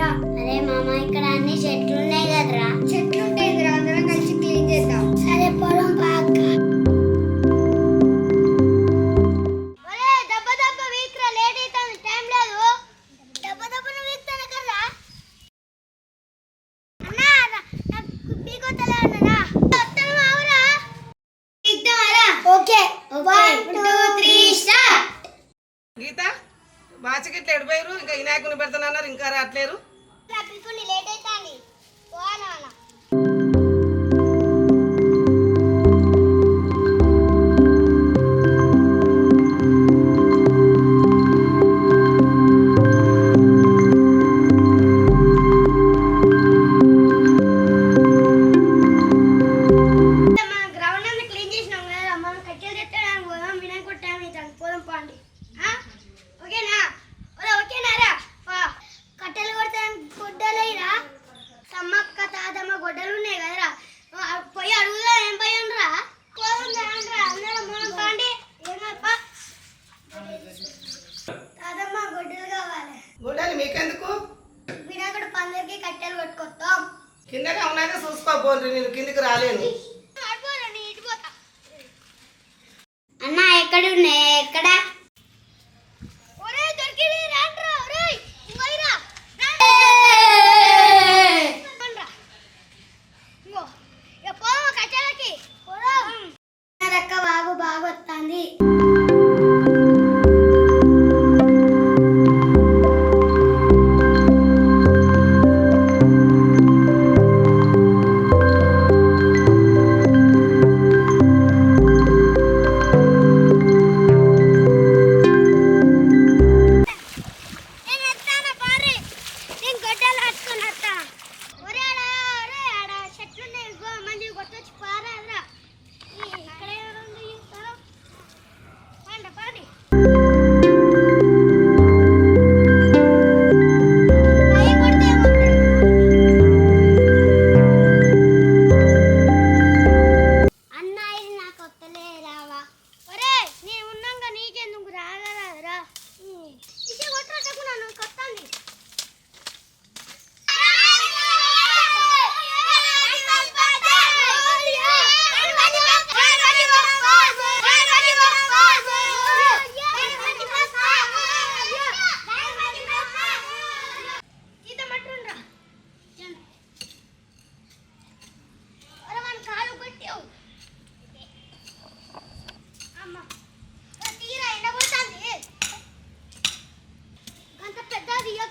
రా అరే మామ ఇక్కడ అన్ని చెట్లు ఉన్నాయి కదరా. చెట్లు ఉంటాయి రా అందరం కలిసి క్లీన్ చేద్దాం. సరే పొలం పాక okay one two three start. గీత ఎడిపోయారు ఇంకా వినాయకుని పెడతానన్నారు ఇంకా రావట్లేరు. నా గుడ్డలు మీకెందుకు? వినాయకుడు పందరికి కట్టెలు కొట్టుకొస్తాం. ఉన్నాక నేను కిందికి రాలేను. అన్న ఎక్కడ ఉన్నాయి ఎక్కడ?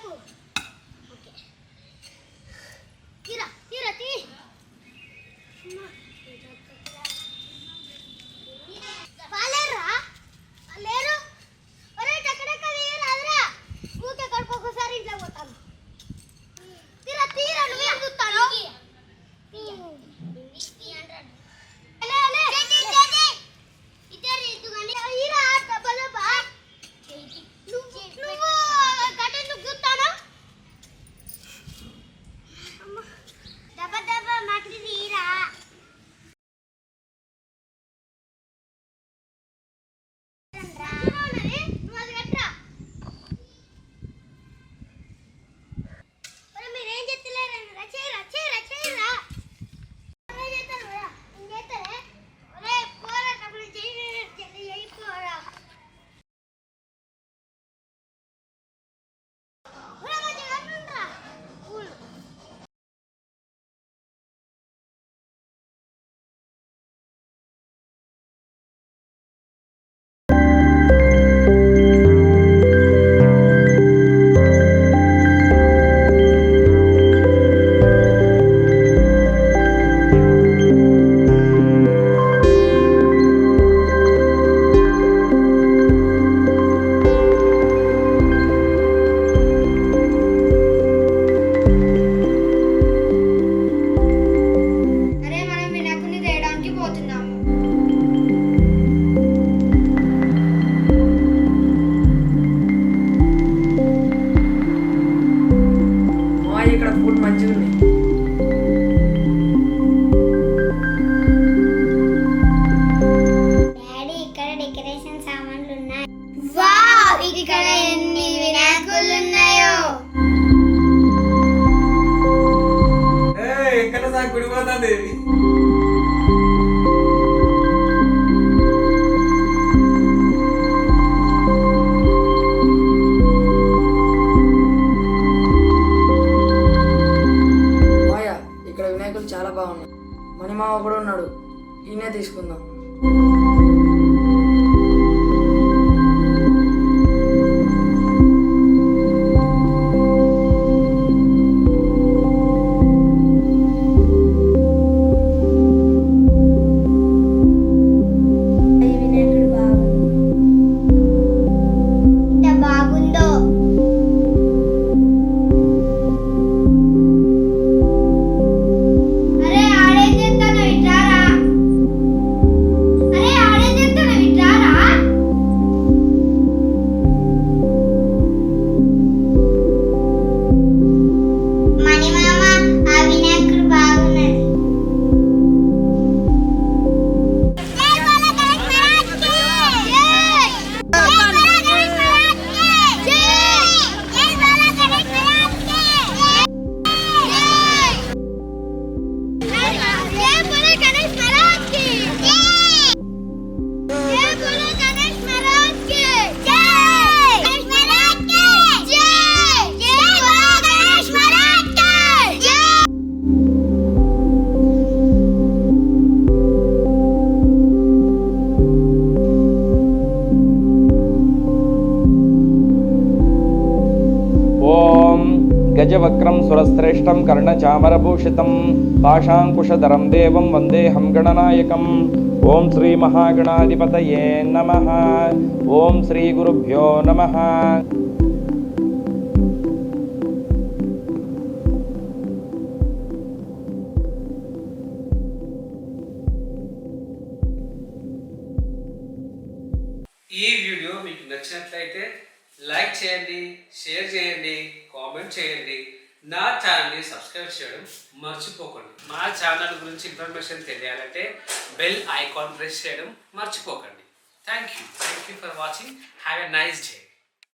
Ooh. తీసుకుందాం. గజవక్రం సురశ్రేష్టం కర్ణచామరభూషితం పాశాంకుశధరం దేవం వందేహం గణనాయకం ఓం శ్రీ మహాగణాధిపతయే నమ ఓం శ్రీ గురుభ్యో నమ షేర్ చేయండి కామెంట్ చేయండి. నా ఛానల్ని సబ్స్క్రైబ్ చేయడం మర్చిపోకండి. మా ఛానల్ గురించి ఇన్ఫర్మేషన్ తెలియాలంటే బెల్ ఐకాన్ ప్రెస్ చేయడం మర్చిపోకండి. Thank you thank you for watching. Have a nice day.